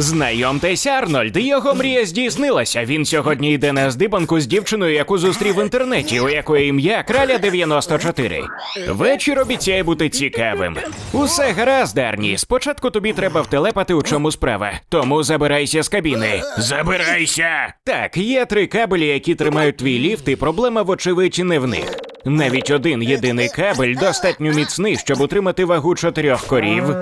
Знайомтесь, Арнольд, його мрія здійснилася. Він сьогодні йде на здибанку з дівчиною, яку зустрів в інтернеті, у якої ім'я краля 94. Вечір обіцяє бути цікавим. Усе гаразд, Арні. Спочатку тобі треба втелепати, у чому справа. Тому забирайся з кабіни. Забирайся! Так, є три кабелі, які тримають твій ліфт, і проблема, вочевидь, не в них. Навіть один єдиний кабель достатньо міцний, щоб утримати вагу чотирьох корів,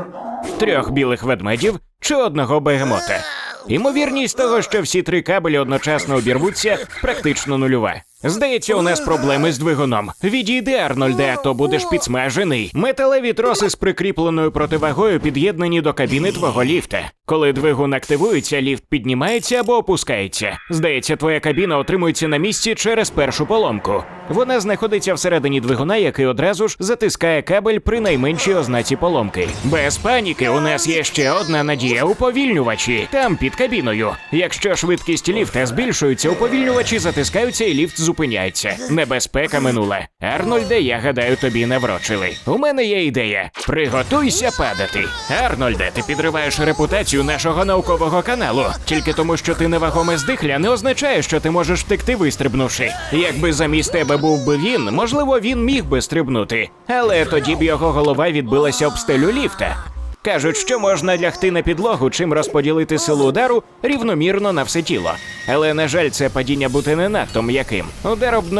трьох білих ведмедів чи одного бегемота. Ймовірність того, що всі три кабелі одночасно обірвуться, практично нульова. Здається, у нас проблеми з двигуном. Відійди, Арнольде, то будеш підсмажений. Металеві троси з прикріпленою противагою під'єднані до кабіни твого ліфта. Коли двигун активується, ліфт піднімається або опускається. Здається, твоя кабіна отримується на місці через першу поломку. Вона знаходиться всередині двигуна, який одразу ж затискає кабель при найменшій ознаці поломки. Без паніки, у нас є ще одна надія уповільнювачі. Там під кабіною. Якщо швидкість ліфта збільшується, уповільнювачі затискаються і ліфт зупиняється. Небезпека минула. Арнольде, я гадаю, тобі наврочили. У мене є ідея. Приготуйся падати. Арнольде, ти підриваєш репутацію нашого наукового каналу. Тільки тому, що ти невагоме здихля, не означає, що ти можеш втекти, вистрибнувши. Якби замість тебе був би він, можливо, він міг би стрибнути. Але тоді б його голова відбилася об стелю ліфта. Кажуть, що можна лягти на підлогу, чим розподілити силу удару рівномірно на все тіло. Але на жаль, це падіння бути не надто м'яким. Удар об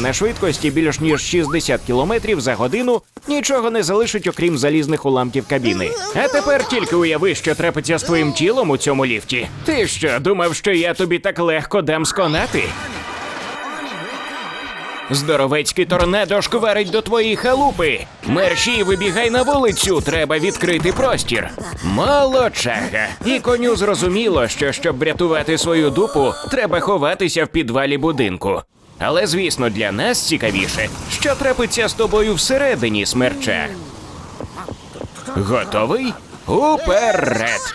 на швидкості більш ніж 60 км за годину нічого не залишить, окрім залізних уламків кабіни. А тепер тільки уяви, що трапиться з твоїм тілом у цьому ліфті. Ти що, думав, що я тобі так легко дам сконати? Здоровецький торнадо шкварить до твоєї халупи. Мерші, вибігай на вулицю, треба відкрити простір. Молодчага. І коню зрозуміло, що щоб врятувати свою дупу, треба ховатися в підвалі будинку. Але звісно, для нас цікавіше, що трапиться з тобою всередині смерча. Готовий? Уперед!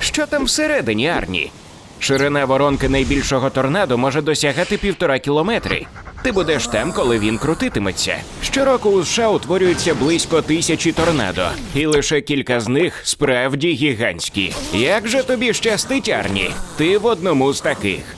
Що там всередині, Арні? Ширина воронки найбільшого торнадо може досягати півтора кілометри. Ти будеш там, коли він крутитиметься. Щороку у США утворюється близько тисячі торнадо, і лише кілька з них справді гігантські. Як же тобі щастить, Арні? Ти в одному з таких.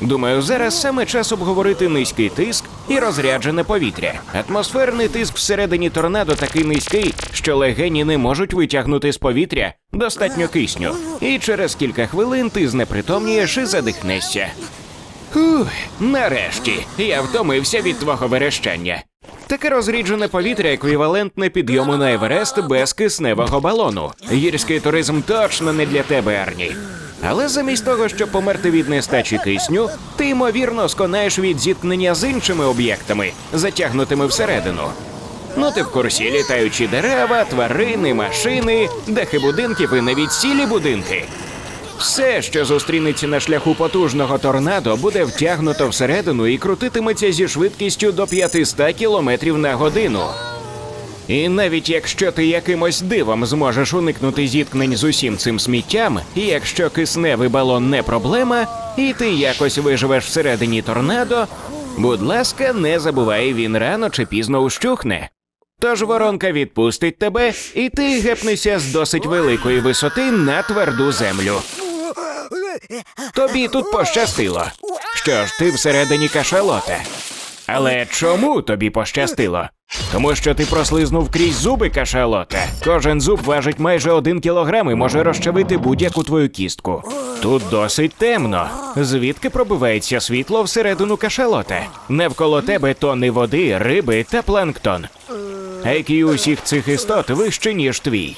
Думаю, зараз саме час обговорити низький тиск і розряджене повітря. Атмосферний тиск всередині торнадо такий низький, що легені не можуть витягнути з повітря достатньо кисню. І через кілька хвилин ти знепритомнієш і задихнешся. Ух, нарешті я втомився від твого верещання. Таке розріджене повітря еквівалентне підйому на Еверест без кисневого балону. Гірський туризм точно не для тебе, Арні. Але замість того, щоб померти від нестачі кисню, ти ймовірно сконаєш від зіткнення з іншими об'єктами, затягнутими всередину. Ну, ти в курсі літаючі дерева, тварини, машини, дахи будинків і навіть цілі будинки. Все, що зустрінеться на шляху потужного торнадо, буде втягнуто всередину і крутитиметься зі швидкістю до 500 км на годину. І навіть якщо ти якимось дивом зможеш уникнути зіткнень з усім цим сміттям, і якщо кисневий балон не проблема, і ти якось виживеш всередині торнадо, будь ласка, не забувай, він рано чи пізно ущухне. Тож воронка відпустить тебе, і ти гепнешся з досить великої висоти на тверду землю. Тобі тут пощастило. Що ж, ти всередині кашалота. Але чому тобі пощастило? Тому що ти прослизнув крізь зуби кашалота. Кожен зуб важить майже один кілограм і може розчавити будь-яку твою кістку. Тут досить темно. Звідки пробивається світло всередину кашалота? Навколо тебе тони води, риби та планктон. IQ усіх цих істот вище, ніж твій.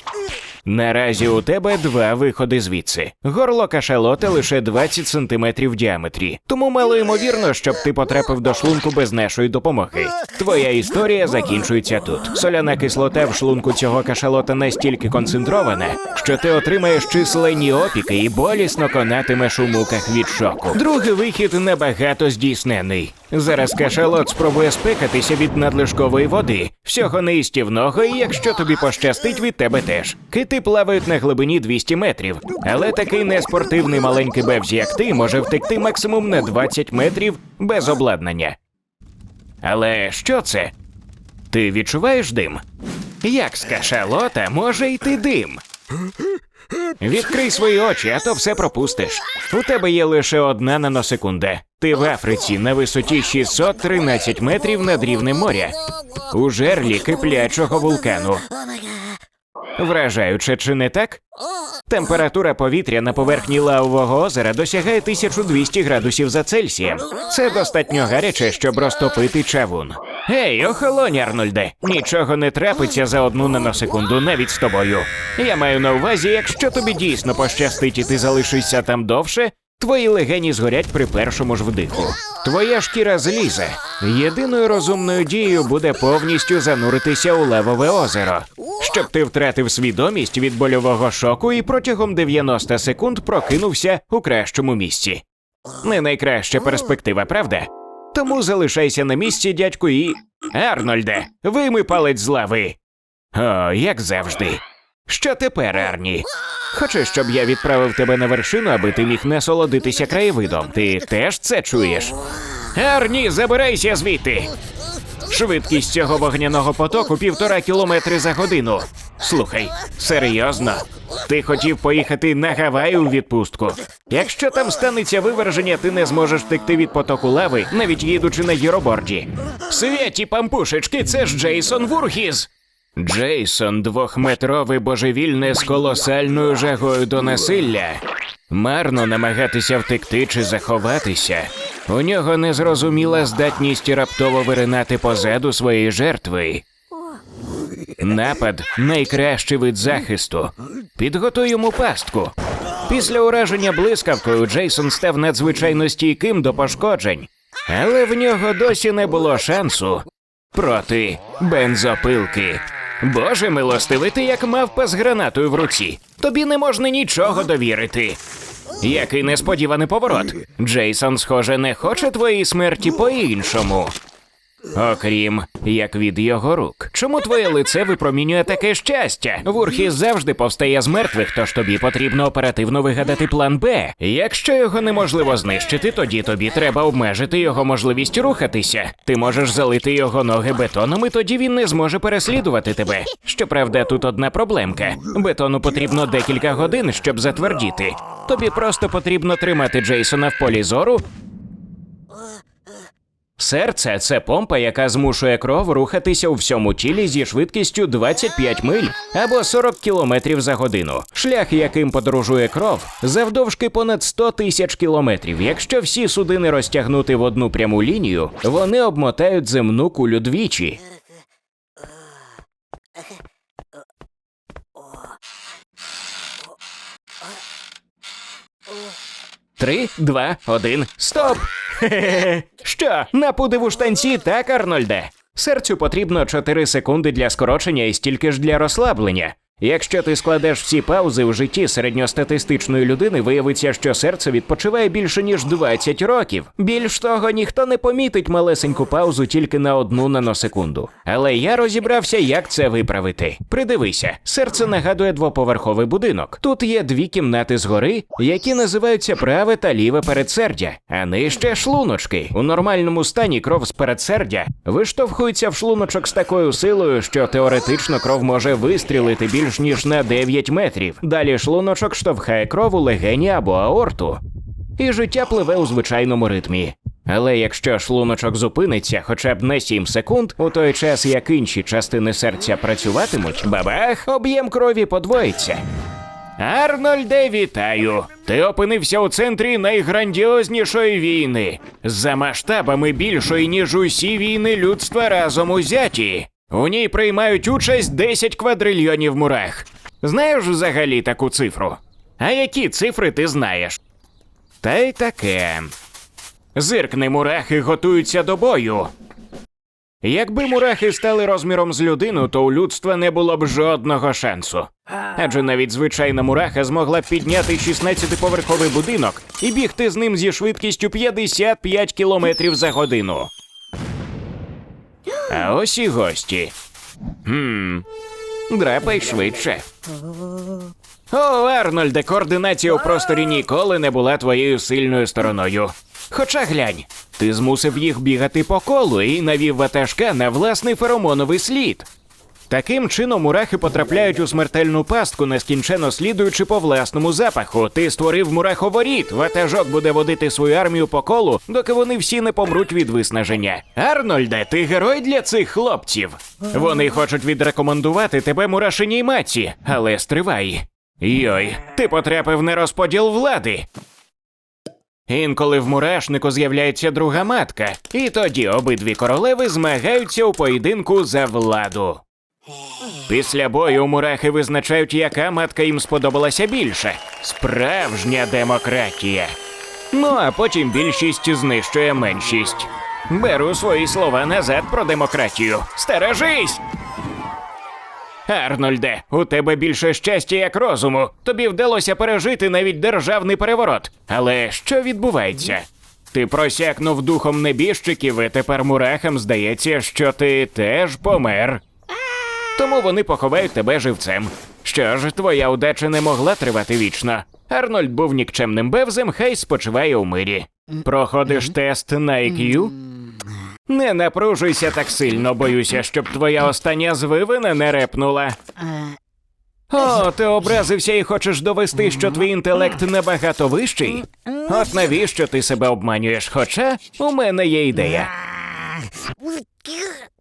Наразі у тебе два виходи звідси. Горло кашалота лише 20 сантиметрів в діаметрі, тому мало ймовірно, щоб ти потрапив до шлунку без нашої допомоги. Твоя історія закінчується тут. Соляна кислота в шлунку цього кашалота настільки концентрована, що ти отримаєш численні опіки і болісно конатимеш у муках від шоку. Другий вихід набагато здійснений. Зараз кашалот спробує спекатися від надлишкової води, всього неїстівного, і якщо тобі пощастить, від тебе теж. Кити плавають на глибині 200 метрів, але такий неспортивний маленький бевз, як ти, може втекти максимум на 20 метрів без обладнання. Але що це? Ти відчуваєш дим? Як з кашалота може йти дим? Відкрий свої очі, а то все пропустиш. У тебе є лише одна наносекунда. Ти в Африці на висоті 613 метрів над рівнем моря. У жерлі киплячого вулкану. Вражаюче, чи не так? Температура повітря на поверхні лавового озера досягає 1200 градусів за Цельсієм. Це достатньо гаряче, щоб розтопити чавун. Гей, охолонь, Арнольде, нічого не трапиться за одну наносекунду, навіть з тобою. Я маю на увазі, якщо тобі дійсно пощастить і ти залишишся там довше, твої легені згорять при першому ж вдиху. Твоя шкіра злізе. Єдиною розумною дією буде повністю зануритися у левове озеро, щоб ти втратив свідомість від больового шоку і протягом 90 секунд прокинувся у кращому місці. Не найкраща перспектива, правда? Тому залишайся на місці, дядьку, і. Арнольде, вийми палець з лави. О, як завжди. Що тепер, Арні? Хочеш, щоб я відправив тебе на вершину, аби ти міг насолодитися краєвидом? Ти теж це чуєш? Арні, забирайся звідти. Швидкість цього вогняного потоку півтора кілометри за годину. Слухай, серйозно? Ти хотів поїхати на Гаваї у відпустку. Якщо там станеться виверження, ти не зможеш втекти від потоку лави, навіть їдучи на гіроборді. Святі пампушечки, це ж Джейсон Вургіз. Джейсон двохметровий божевільне з колосальною жагою до насилля. Марно намагатися втекти чи заховатися. У нього незрозуміла здатність раптово виринати позаду своєї жертви. Напад найкращий вид захисту. Підготуй йому пастку. Після ураження блискавкою Джейсон став надзвичайно стійким до пошкоджень, але в нього досі не було шансу проти бензопилки. Боже милостивий, ти як мавпа з гранатою в руці. Тобі не можна нічого довірити. Який несподіваний поворот. Джейсон, схоже, не хоче твоєї смерті по-іншому. Окрім як від його рук. Чому твоє лице випромінює таке щастя? Вурхіс завжди повстає з мертвих, тож тобі потрібно оперативно вигадати план Б. Якщо його неможливо знищити, тоді тобі треба обмежити його можливість рухатися. Ти можеш залити його ноги бетоном, і тоді він не зможе переслідувати тебе. Щоправда, тут одна проблемка: бетону потрібно декілька годин, щоб затвердіти. Тобі просто потрібно тримати Джейсона в полі зору Серце це помпа, яка змушує кров рухатися у всьому тілі зі швидкістю 25 миль або 40 кілометрів за годину. Шлях, яким подорожує кров, завдовжки понад 100 тисяч кілометрів. Якщо всі судини розтягнути в одну пряму лінію, вони обмотають земну кулю двічі. Три, два, один, стоп! Хе-хе-хе. Що, на подиву штанці, так, Арнольде? Серцю потрібно 4 секунди для скорочення і стільки ж для розслаблення. Якщо ти складеш всі паузи у житті середньостатистичної людини, виявиться, що серце відпочиває більше ніж 20 років. Більш того, ніхто не помітить малесеньку паузу тільки на одну наносекунду. Але я розібрався, як це виправити. Придивися, серце нагадує двоповерховий будинок. Тут є дві кімнати згори, які називаються праве та ліве передсердя, а нижче шлуночки. У нормальному стані кров з передсердя виштовхується в шлуночок з такою силою, що теоретично кров може вистрілити більш ніж на 9 метрів. Далі шлуночок штовхає кров у легені або аорту. І життя пливе у звичайному ритмі. Але якщо шлуночок зупиниться хоча б на 7 секунд, у той час як інші частини серця працюватимуть, бабах, об'єм крові подвоїться. Арнольде, вітаю! Ти опинився у центрі найграндіознішої війни, за масштабами більшої, ніж усі війни людства разом узяті. У ній приймають участь 10 квадрильйонів мурах. Знаєш взагалі таку цифру? А які цифри ти знаєш? Та й таке. Зиркни мурахи готуються до бою. Якби мурахи стали розміром з людину, то у людства не було б жодного шансу. Адже навіть звичайна мураха змогла б підняти 16-поверховий будинок і бігти з ним зі швидкістю 55 кілометрів за годину. А ось і гості. Хм. Драпай швидше. О, Арнольде, координація у просторі ніколи не була твоєю сильною стороною. Хоча глянь, ти змусив їх бігати по колу і навів ватажка на власний феромоновий слід. Таким чином мурахи потрапляють у смертельну пастку, нескінченно слідуючи по власному запаху. Ти створив мураховоріт. Ватажок буде водити свою армію по колу, доки вони всі не помруть від виснаження. Арнольде, ти герой для цих хлопців. Вони хочуть відрекомендувати тебе мурашиній маці, але стривай. Йой, ти потрапив на розподіл влади. Інколи в мурашнику з'являється друга матка, і тоді обидві королеви змагаються у поєдинку за владу. Після бою мурахи визначають, яка матка їм сподобалася більше. Справжня демократія. Ну а потім більшість знищує меншість. Беру свої слова назад про демократію. Стережись! Арнольде, у тебе більше щастя як розуму. Тобі вдалося пережити навіть державний переворот. Але що відбувається? Ти просякнув духом небіжчиків, і тепер мурахам здається, що ти теж помер. Тому вони поховають тебе живцем. Що ж, твоя удача не могла тривати вічно. Арнольд був нікчемним бевзем, хай спочиває у мирі. Проходиш тест на IQ? Не напружуйся так сильно, боюся, щоб твоя остання звивина не репнула. О, ти образився і хочеш довести, що твій інтелект набагато вищий? От навіщо ти себе обманюєш? Хоча у мене є ідея.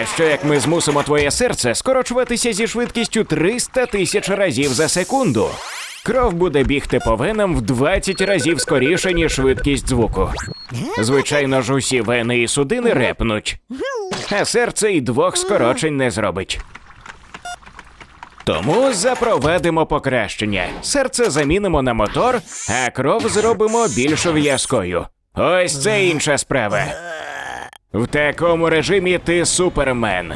А що як ми змусимо твоє серце скорочуватися зі швидкістю 300 тисяч разів за секунду? Кров буде бігти по венам в 20 разів скоріше, ніж швидкість звуку. Звичайно ж, усі вени і судини репнуть, а серце і двох скорочень не зробить. Тому запровадимо покращення. Серце замінимо на мотор, а кров зробимо більш в'язкою. Ось це інша справа. В такому режимі ти супермен.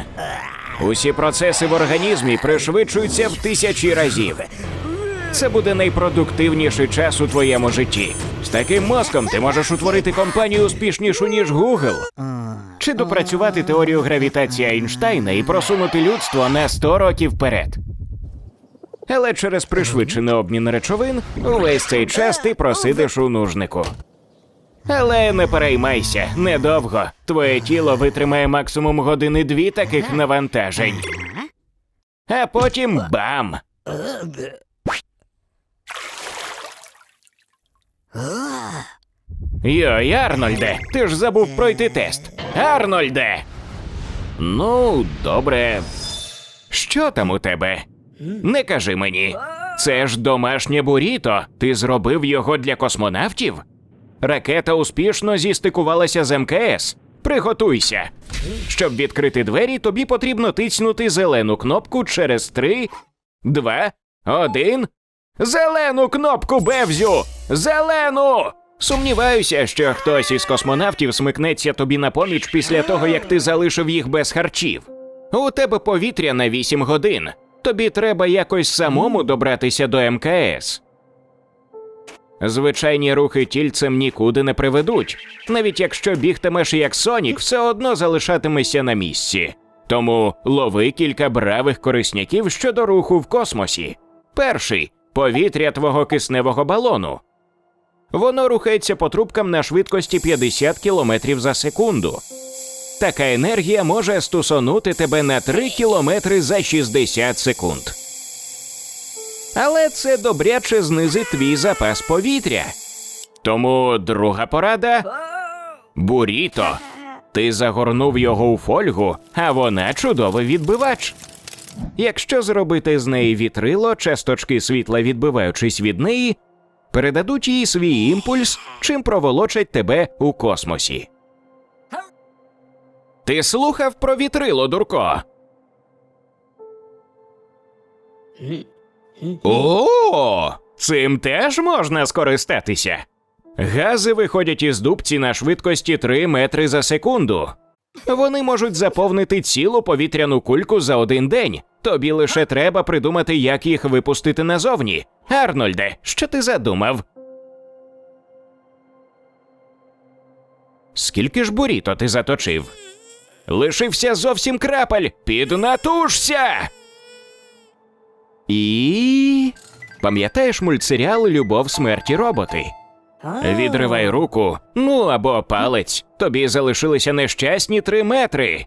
Усі процеси в організмі пришвидшуються в тисячі разів. Це буде найпродуктивніший час у твоєму житті. З таким мозком ти можеш утворити компанію успішнішу, ніж Google. Чи допрацювати теорію гравітації Айнштайна і просунути людство на 100 років вперед. Але через пришвидшений обмін речовин увесь цей час ти просидиш у нужнику. Але не переймайся, недовго. Твоє тіло витримає максимум години дві таких навантажень. А потім бам! Йой, Арнольде, ти ж забув пройти тест. Арнольде. Ну, добре. Що там у тебе? Не кажи мені. Це ж домашнє буріто. Ти зробив його для космонавтів? Ракета успішно зістикувалася з МКС. Приготуйся. Щоб відкрити двері, тобі потрібно тицнути зелену кнопку через три, два, один. Зелену кнопку Бевзю! Зелену! Сумніваюся, що хтось із космонавтів смикнеться тобі на поміч після того, як ти залишив їх без харчів. У тебе повітря на 8 годин. Тобі треба якось самому добратися до МКС. Звичайні рухи тільцем нікуди не приведуть. Навіть якщо бігтимеш як Сонік, все одно залишатимешся на місці. Тому лови кілька бравих корисняків щодо руху в космосі. Перший повітря твого кисневого балону. Воно рухається по трубкам на швидкості 50 км за секунду. Така енергія може стусонути тебе на 3 км за 60 секунд. Але це добряче знизить твій запас повітря. Тому друга порада буріто. Ти загорнув його у фольгу, а вона чудовий відбивач. Якщо зробити з неї вітрило, часточки світла, відбиваючись від неї, передадуть їй свій імпульс, чим проволочать тебе у космосі. Ти слухав про вітрило, дурко? О, цим теж можна скористатися. Гази виходять із дубці на швидкості 3 метри за секунду. Вони можуть заповнити цілу повітряну кульку за один день, Тобі лише треба придумати, як їх випустити назовні. Арнольде, що ти задумав? Скільки ж буріто ти заточив? Лишився зовсім крапель. Піднатужся. І. Пам'ятаєш мультсеріал Любов смерті роботи? Відривай руку, ну або палець. Тобі залишилися нещасні три метри.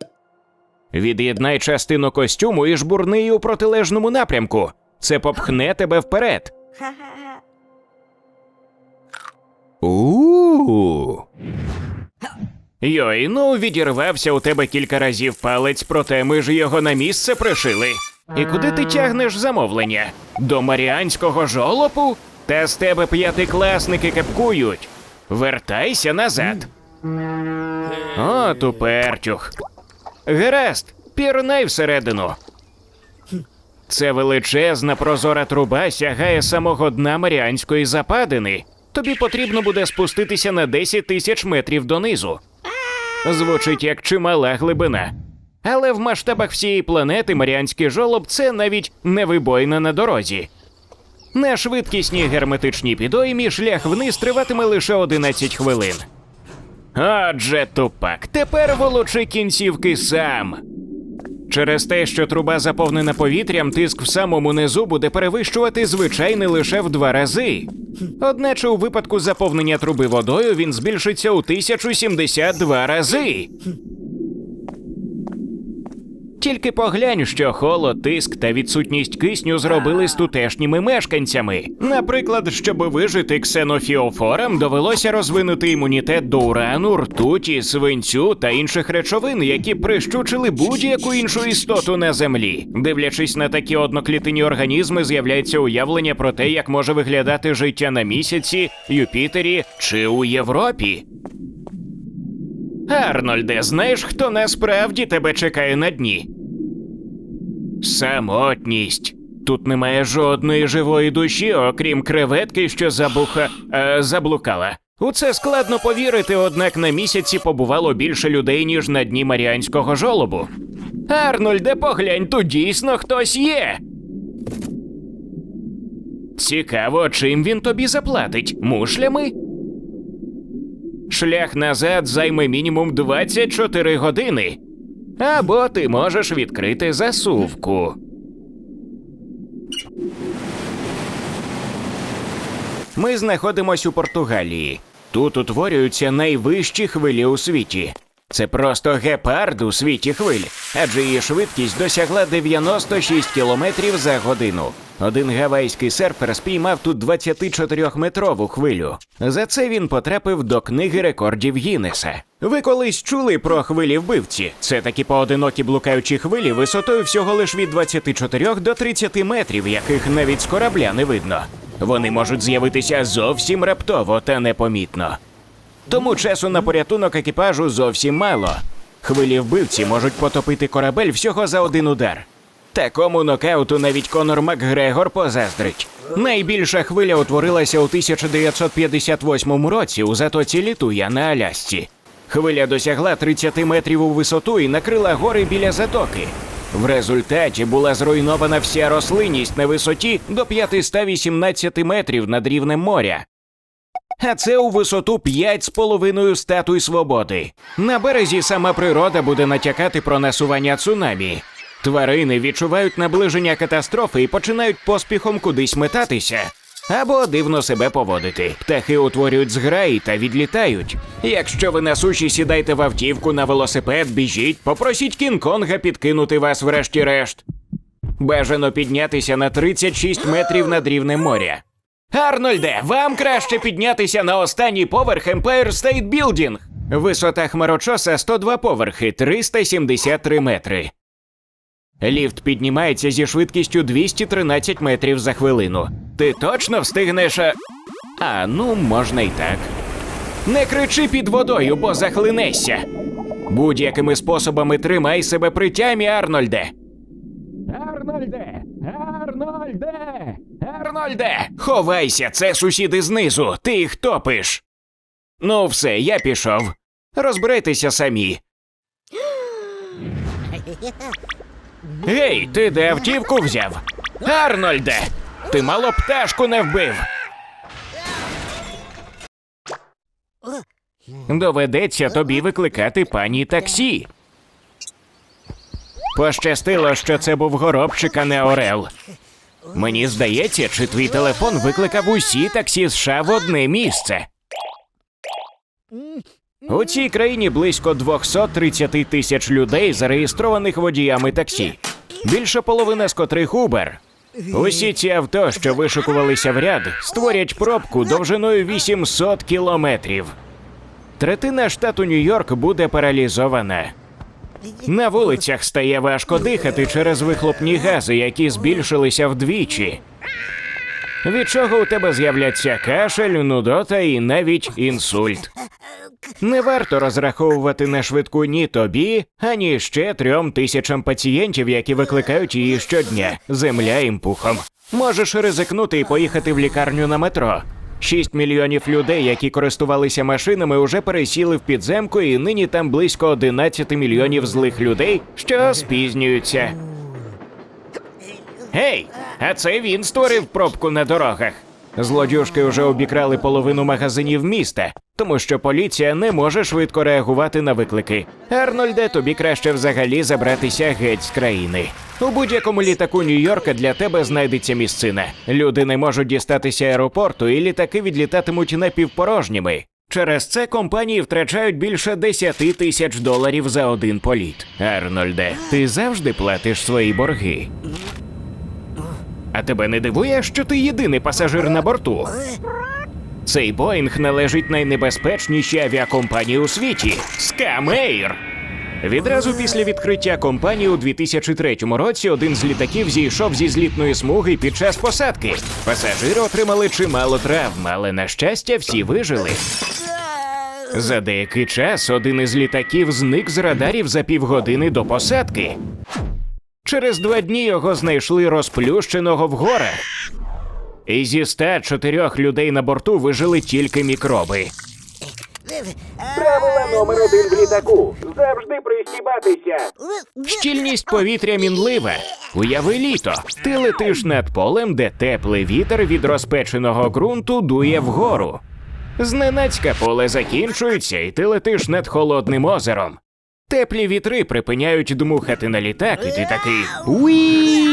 Від'єднай частину костюму і жбурни її у протилежному напрямку. Це попхне тебе вперед. У. Йой, ну відірвався у тебе кілька разів палець, проте ми ж його на місце пришили. І куди ти тягнеш замовлення? До маріанського жолопу? Та з тебе п'ятикласники кепкують. Вертайся назад. О, тупертюх. Гаразд, пірнай всередину. Це величезна прозора труба сягає самого дна Маріанської западини. Тобі потрібно буде спуститися на 10 тисяч метрів донизу. Звучить як чимала глибина. Але в масштабах всієї планети Маріанський жолоб це навіть не вибоїна на дорозі. На швидкісній герметичній підоймі шлях вниз триватиме лише 11 хвилин. Отже, тупак, тепер волочи кінцівки сам. Через те, що труба заповнена повітрям, тиск в самому низу буде перевищувати звичайний лише в два рази. Одначе у випадку заповнення труби водою він збільшиться у 1072 рази. Тільки поглянь, що холод, тиск та відсутність кисню зробили з тутешніми мешканцями. Наприклад, щоб вижити ксенофіофорам, довелося розвинути імунітет до урану, ртуті, свинцю та інших речовин, які прищучили будь-яку іншу істоту на землі. Дивлячись на такі одноклітинні організми, з'являється уявлення про те, як може виглядати життя на місяці, Юпітері чи у Європі. Арнольде, знаєш, хто насправді тебе чекає на дні? Самотність. Тут немає жодної живої душі, окрім креветки, що забуха е, заблукала. У це складно повірити, однак на місяці побувало більше людей, ніж на дні Маріанського жолобу. Арнольде, поглянь, тут дійсно хтось є. Цікаво, чим він тобі заплатить? Мушлями? Шлях назад займе мінімум 24 години. Або ти можеш відкрити засувку. Ми знаходимось у Португалії. Тут утворюються найвищі хвилі у світі. Це просто гепард у світі хвиль, адже її швидкість досягла 96 кілометрів за годину. Один гавайський серфер спіймав тут 24-метрову хвилю. За це він потрапив до книги рекордів Гіннеса. Ви колись чули про хвилі вбивці? Це такі поодинокі блукаючі хвилі висотою всього лиш від 24 до 30 метрів, яких навіть з корабля не видно. Вони можуть з'явитися зовсім раптово та непомітно. Тому часу на порятунок екіпажу зовсім мало. Хвилі вбивці можуть потопити корабель всього за один удар. Такому нокауту навіть Конор Макгрегор позаздрить. Найбільша хвиля утворилася у 1958 році у затоці Літуя на Алясці. Хвиля досягла 30 метрів у висоту і накрила гори біля затоки. В результаті була зруйнована вся рослинність на висоті до 518 метрів над рівнем моря. А це у висоту 5,5 статуй свободи. На березі сама природа буде натякати про насування цунамі. Тварини відчувають наближення катастрофи і починають поспіхом кудись метатися. Або дивно себе поводити. Птахи утворюють зграї та відлітають. Якщо ви на суші сідайте в автівку на велосипед, біжіть, попросіть Кінг-Конга підкинути вас врешті-решт. Бажано піднятися на 36 метрів над рівнем моря. Арнольде, вам краще піднятися на останній поверх Empire State Building. Висота хмарочоса 102 поверхи, 373 метри. Ліфт піднімається зі швидкістю 213 метрів за хвилину. Ти точно встигнеш. а- ну, можна й так. Не кричи під водою, бо захлинешся. Будь-якими способами тримай себе при тямі, Арнольде. Арнольде! Арнольде! Арнольде! Ховайся, це сусіди знизу, ти їх топиш. Ну, все, я пішов. Розбирайтеся самі. Гей, ти де автівку взяв? Арнольде! Ти мало пташку не вбив. Доведеться тобі викликати пані таксі. Пощастило, що це був горобчик, а не Орел. Мені здається, чи твій телефон викликав усі таксі США в одне місце. У цій країні близько 230 тисяч людей, зареєстрованих водіями таксі. Більша половина з котрих Uber. Усі ці авто, що вишикувалися в ряд, створять пробку довжиною 800 кілометрів. Третина штату Нью-Йорк буде паралізована. На вулицях стає важко дихати через вихлопні гази, які збільшилися вдвічі. Від чого у тебе з'являться кашель, нудота і навіть інсульт. Не варто розраховувати на швидку ні тобі, ані ще трьом тисячам пацієнтів, які викликають її щодня. Земля їм пухом. Можеш ризикнути і поїхати в лікарню на метро. Шість мільйонів людей, які користувалися машинами, уже пересіли в підземку, і нині там близько 11 мільйонів злих людей, що спізнюються. Гей, а це він створив пробку на дорогах. Злодюжки вже обікрали половину магазинів міста, тому що поліція не може швидко реагувати на виклики. Арнольде, тобі краще взагалі забратися геть з країни. У будь-якому літаку Нью-Йорка для тебе знайдеться місцина. Люди не можуть дістатися аеропорту, і літаки відлітатимуть напівпорожніми. Через це компанії втрачають більше 10 тисяч доларів за один політ. Арнольде, ти завжди платиш свої борги. А тебе не дивує, що ти єдиний пасажир на борту? Цей Боїнг належить найнебезпечнішій авіакомпанії у світі Скамейр. Відразу після відкриття компанії у 2003 році один з літаків зійшов зі злітної смуги під час посадки. Пасажири отримали чимало травм, але на щастя всі вижили. За деякий час один із літаків зник з радарів за півгодини до посадки. Через два дні його знайшли розплющеного в горах. І зі 104 людей на борту вижили тільки мікроби. Правила номер один в літаку. Завжди пристібатися. Щільність повітря мінлива. Уяви літо. Ти летиш над полем, де теплий вітер від розпеченого ґрунту дує вгору. Зненацька поле закінчується, і ти летиш над холодним озером. Теплі вітри припиняють дмухати на літак, і ти такий уї.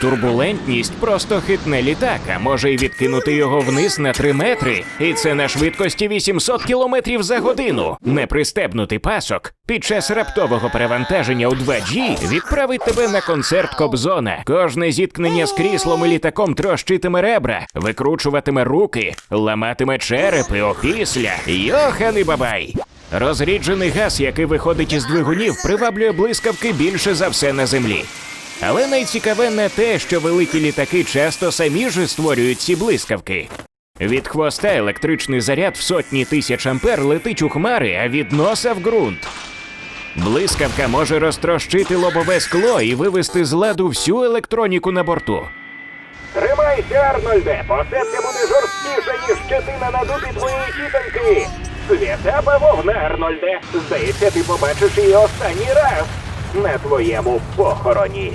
Турбулентність просто хитне літак, а може й відкинути його вниз на 3 метри. І це на швидкості 800 кілометрів за годину. Непристебнутий пасок під час раптового перевантаження у 2G відправить тебе на концерт Кобзона. Кожне зіткнення з кріслом і літаком трощитиме ребра, викручуватиме руки, ламатиме черепи опісля. Йоханий бабай! Розріджений газ, який виходить із двигунів, приваблює блискавки більше за все на землі. Але найцікаве не те, що великі літаки часто самі ж створюють ці блискавки. Від хвоста електричний заряд в сотні тисяч ампер летить у хмари, а від носа в ґрунт. Блискавка може розтрощити лобове скло і вивести з ладу всю електроніку на борту. Тримайся, Арнольде. Посадка буде жорсткіша, ніж щетина на дупі твоєї тітоньки. Свята бавовна, Арнольде. Здається, ти побачиш її останній раз на твоєму похороні.